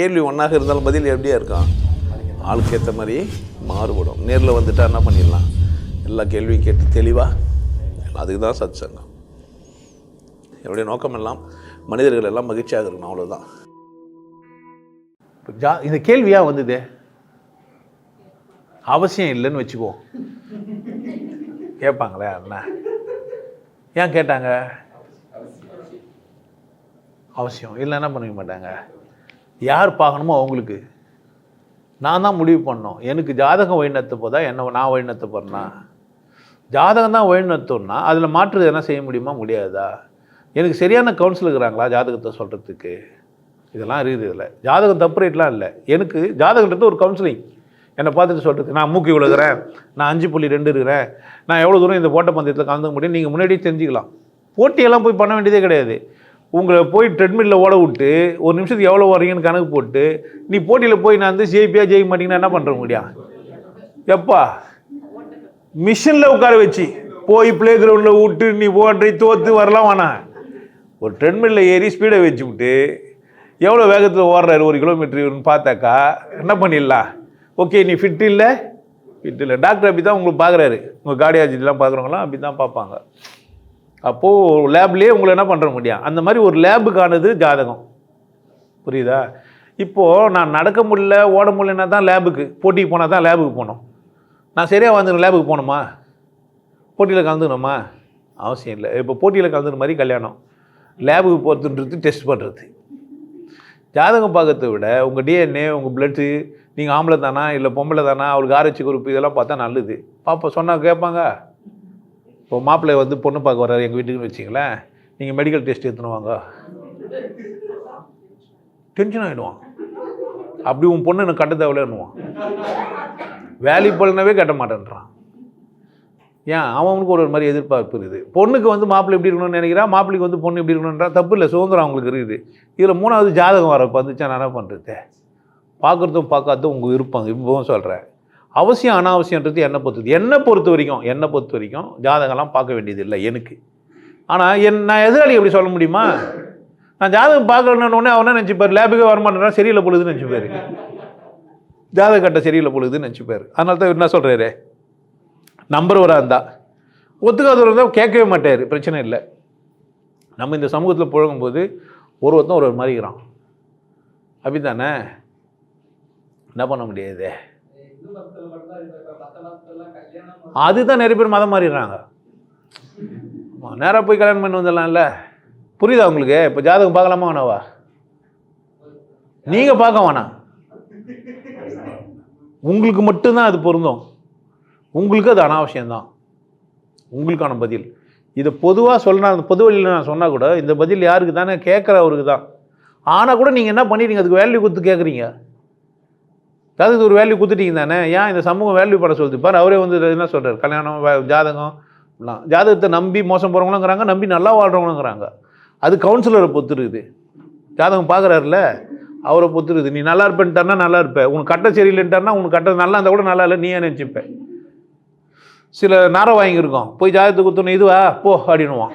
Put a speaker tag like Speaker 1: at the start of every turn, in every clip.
Speaker 1: கேள்வி ஒன்றாக இருந்தாலும் பதில் எப்படியா இருக்கும்? ஆளுக்கு ஏற்ற மாதிரி மாறுபடும். நேரில் வந்துட்டால் என்ன பண்ணிடலாம்? எல்லா கேள்வியும் கேட்டு தெளிவாக அதுக்கு தான் சத் சங்கம் என்னுடைய நோக்கம் எல்லாம் மனிதர்கள் எல்லாம் மகிழ்ச்சியாக இருக்கணும் அவ்வளோதான்
Speaker 2: ஜா இந்த கேள்வியாக வந்தது? அவசியம் இல்லைன்னு வச்சுக்குவோம் கேட்பாங்களே அண்ணா ஏன் கேட்டாங்க? அவசியம். இல்லை என்ன பண்ணிக்க மாட்டாங்க. யார் பார்க்கணுமோ அவங்களுக்கு. நான் தான் முடிவு பண்ணோம் எனக்கு ஜாதகம் வழிநடத்த போதா என்ன நான் வழிநடத்த போகிறேன்னா ஜாதகம் தான் வழிநடத்தோம்னா அதில் மாற்று என்ன செய்ய முடியுமா? முடியாதா? எனக்கு சரியான கவுன்சில் இருக்கிறாங்களா ஜாதகத்தை சொல்கிறதுக்கு இதெல்லாம் இருக்குது இதில். ஜாதகம் தப்பு ரேட்லாம் இல்லை. எனக்கு ஜாதகன்றது ஒரு கவுன்சிலிங் என்னை பார்த்துட்டு சொல்கிறதுக்கு நான் மூக்கி விழுகிறேன் நான் அஞ்சு புள்ளி ரெண்டு இருக்கிறேன் நான் எவ்வளோ தூரம் இந்த ஓட்ட பந்தயத்தில் கலந்துக்க முடியும் நீங்கள் முன்னாடியே தெரிஞ்சுக்கலாம். போட்டியெல்லாம் போய் பண்ண வேண்டியதே கிடையாது. உங்களை போய் ட்ரெட்மில்ல ஓட விட்டு ஒரு நிமிஷத்துக்கு எவ்வளோ வரீங்கன்னு கணக்கு போட்டு நீ போட்டியில் போய் நான் வந்து ஜெயிப்பியா ஜெயிக்க மாட்டீங்கன்னா என்ன பண்ணுற முடியும் எப்பா? மிஷினில் உட்கார வச்சு போய் ப்ளே கிரவுண்டில் விட்டு நீ ஓட்டி தோற்று வரலாம் வேணாம் ஒரு ட்ரெட்மில்ல ஏறி ஸ்பீடை வச்சு விட்டு எவ்வளோ வேகத்தில் ஓடுறாரு ஒரு கிலோமீட்டர்னு பார்த்தாக்கா என்ன பண்ணிடலாம்? ஓகே நீ ஃபிட் இல்லை? ஃபிட் இல்லை. டாக்டர் அப்படி தான் உங்களுக்கு பார்க்குறாரு உங்கள் கார்டியாலஜிலாம் பார்க்குறவங்களாம் அப்படி தான் பார்ப்பாங்க. அப்போது லேப்லேயே உங்களை என்ன பண்ணுற முடியும் அந்த மாதிரி ஒரு லேபுக்கானது ஜாதகம். புரியுதா? இப்போது நான் நடக்க முடியல ஓட முடியலன்னா தான் லேபுக்கு போட்டிக்கு போனால் தான் லேபுக்கு போகணும். நான் சரியாக வந்து லேபுக்கு போகணுமா? போட்டியில் கலந்துக்கணுமா? அவசியம் இல்லை. இப்போ போட்டியில் கலந்துக்கிற மாதிரி கல்யாணம். லேபுக்கு போகிறதுன்றது டெஸ்ட் பண்ணுறது ஜாதகம் பார்க்கறத விட உங்கள் டிஎன்ஏ உங்கள் பிளட்டு நீங்கள் ஆம்பளை தானா இல்லை பொம்பளை தானா அவருக்கு ஆராய்ச்சி குரூப் இதெல்லாம் பார்த்தா நல்லது. பாப்பா சொன்னால் கேட்பாங்க. இப்போ மாப்பிள்ளை வந்து பொண்ணு பார்க்க வர்றாரு எங்கள் வீட்டுக்குன்னு வச்சிங்களேன். நீங்கள் மெடிக்கல் டெஸ்ட் எடுத்துன்னு வாங்க. டென்ஷன் ஆகிடுவான் அப்படி உன் பொண்ணு எனக்கு கட்ட தேவையில்லைன்னுவான். வேல்யூபிள்னாவே கட்ட மாட்டேன்றான். ஏன்? அவனுக்கு ஒரு ஒரு மாதிரி எதிர்பார்ப்பு இருக்குது. பொண்ணுக்கு வந்து மாப்பிள்ளை எப்படி இருக்கணும்னு நினைக்கிறான் மாப்பிள்ளைக்கு வந்து பொண்ணு எப்படி இருக்கணுன்றா தப்பு இல்லை சுதந்திரம் அவங்களுக்கு இருக்குது. இதில் மூணாவது ஜாதகம் வர வந்துச்சா? நான் என்ன பண்ணுறது பார்க்குறதும் பார்க்காததும் உங்கள் விருப்பம். இப்பவும் சொல்கிறேன் அவசியம் அனாவசியன்றது என்னை பொறுத்தது. என்னை பொறுத்த வரைக்கும் என்னை பொறுத்த வரைக்கும் ஜாதகம்லாம் பார்க்க வேண்டியது இல்லை எனக்கு. ஆனால் என் நான் எதிராளி எப்படி சொல்ல முடியுமா? நான் ஜாதகம் பார்க்கணுன்னு அவனே நினச்சிப்பார்? லேபுக்கே வரமாட்டேன் சரியில்லை பொழுதுன்னு நினச்சிப்பாரு. ஜாதக கட்ட சரியில்லை பொழுதுன்னு நினச்சிப்பார். அதனால தான் என்ன சொல்கிறாரு நம்புறவராக இருந்தால் ஒத்துக்காதவர் இருந்தால் கேட்கவே மாட்டார். பிரச்சனை இல்லை. நம்ம இந்த சமூகத்தில் புழங்கும்போது ஒரு ஒருத்தன் ஒரு ஒரு மாதிரி இருக்கிறான். அப்படி தானே என்ன பண்ண முடியாது? அதுதான் நிறைய பேர் மதம் மாறிடுறாங்க. நேராக போய் கல்யாணம் பண்ணி வந்துடலாம்ல. புரியுதா உங்களுக்கு? இப்போ ஜாதகம் பார்க்கலாமா வேணாவா? நீங்கள் பார்க்க வேணாம். உங்களுக்கு மட்டும்தான் அது பொருந்தும். உங்களுக்கு அது அனாவசியம்தான். உங்களுக்கான பதில். இதை பொதுவாக சொல்கிறேன் அந்த பொது வழியில் நான் சொன்னால் கூட இந்த பதில் யாருக்கு தானே கேட்குறவருக்கு தான் ஆனால் கூட நீங்கள் என்ன பண்ணிடுறீங்க? அதுக்கு வேல்யூ கொடுத்து கேட்குறீங்க. அதுக்கு ஒரு வேல்யூ கொடுத்துட்டீங்க தானே? ஏன் இந்த சமூகம் வேல்யூ பட சொல்லுது? பாரு அவரே வந்து என்ன சொல்கிறார் கல்யாணம் ஜாதகம் எல்லாம். ஜாதகத்தை நம்பி மோசம் போகிறவங்களுங்கிறாங்க நம்பி நல்லா வாழ்கிறவங்களுங்கிறாங்க அது கவுன்சிலரை பொத்துருக்குது ஜாதகம் பார்க்குறாருல அவரை பொத்துருது. நீ நல்லா இருப்பேன்ட்டானா நல்லா இருப்பேன் உனக்கு கட்ட சரியில்லைன்ட்டானா உனக்கு கட்ட நல்லா இருந்தால் கூட நல்லா இல்லை நீயே நினச்சிப்பேன் சில நேரம் வாங்கியிருக்கோம். போய் ஜாதகத்தை குத்தணும் இதுவா? போ அப்படின்னுவான்.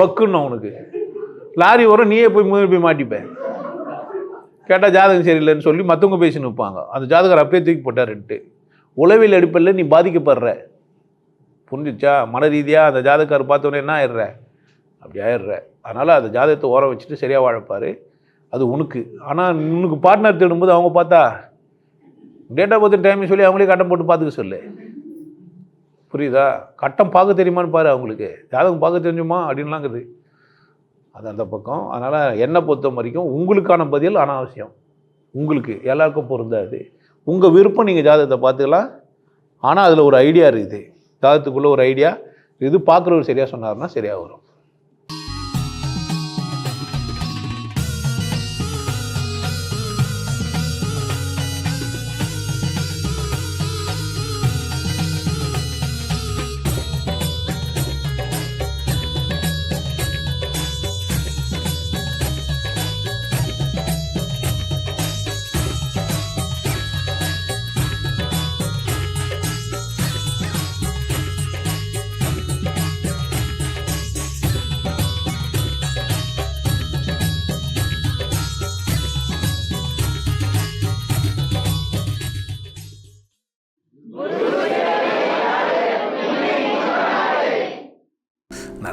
Speaker 2: பக்குன்னு உனக்கு லாரி வரும் நீயே போய் முதல் போய் மாட்டிப்பேன் கேட்டால் ஜாதகம் சரியில்லைன்னு சொல்லி மற்றவங்க பேசி நிற்பாங்க அந்த ஜாதகர் அப்படியே தூக்கி போட்டாருன்ட்டு உளவியல் அடிப்படையில் நீ பாதிக்கப்படுற. புரிஞ்சிச்சா? மன ரீதியாக அந்த ஜாதகர் பார்த்தோன்னே என்ன ஆயிடுற? அப்படி ஆயிடுற. அதனால் அந்த ஜாதகத்தை ஓரம் வச்சுட்டு சரியாக வாழப்பார். அது உனக்கு. ஆனால் உனக்கு பார்ட்னர் தேடும்போது அவங்க பார்த்தா டேட் ஆஃப் பர்த் டைம் சொல்லி அவங்களே கட்டம் போட்டு பார்த்துக்க சொல்லு. புரியுதா? கட்டம் பார்க்க தெரியுமான்னு பாரு அவங்களுக்கு. ஜாதகம் பார்க்க தெரிஞ்சுமா? அப்படின்லாங்குது. அது அந்த பக்கம். அதனால் என்னை பொறுத்த வரைக்கும் உங்களுக்கான பதில் அனாவசியம். உங்களுக்கு எல்லாருக்கும் பொருந்தாது. உங்கள் விருப்பம் நீங்கள் ஜாதகத்தை பார்த்துக்கலாம். ஆனால் அதில் ஒரு ஐடியா இருக்குது. ஜாதகத்துக்குள்ளே ஒரு ஐடியா இது பார்க்குறவர் சரியாக சொன்னார்னா சரியாக வரும்.